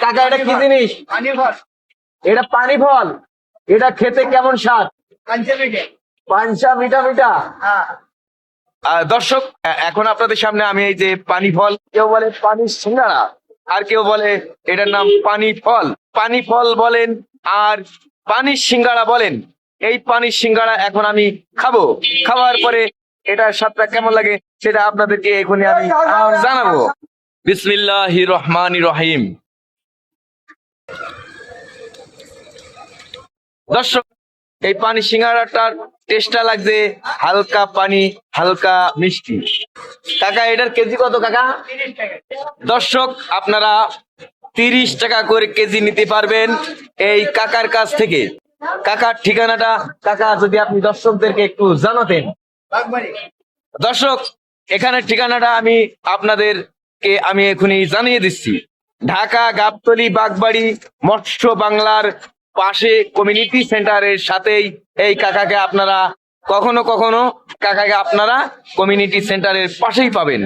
কাকা এটা কি জিনিস? পানি ফল এটা পানি ফল। এটা খেতে কেমন স্বাদ? পাঞ্চা মিঠা। মিঠা হ্যাঁ। দর্শক এখন আপনাদের সামনে আমি এই যে পানি ফল কেউ বলে পানি সিঙ্গারা আর কেউ বলে এটার নাম পানি ফল। পানি ফল বলেন আর পানি সিঙ্গারা বলেন। এই পানি সিঙ্গারা এখন আমি খাব। খাওয়ার পরে এটার স্বাদটা কেমন লাগে সেটা আপনাদেরকে এখনই আমি জানাব। বিসমিল্লাহ রহমান রহিম। দর্শক, এই পানি সিঙ্গারাটার টেস্টটা লাগছে হালকা পানি, হালকা মিষ্টি। কাকা, এটার কেজি কত কাকা? দর্শক, আপনারা তিরিশ টাকা করে কেজি নিতে পারবেন এই কাকার কাছ থেকে। কাকার ঠিকানাটা, কাকা, যদি আপনি দর্শকদেরকে একটু জানাতেন। দর্শক, এখানে ঠিকানাটা আমি আপনাদেরকে আমি এখনই জানিয়ে দিচ্ছি। ঢাকা, গাবতলি, বাগবাড়ি, মৎস্য বাংলার পাশে কমিউনিটি সেন্টারের সাথেই এই কাকাকে আপনারা কখনো কখনো, কাকাকে আপনারা কমিউনিটি সেন্টারের পাশেই পাবেন।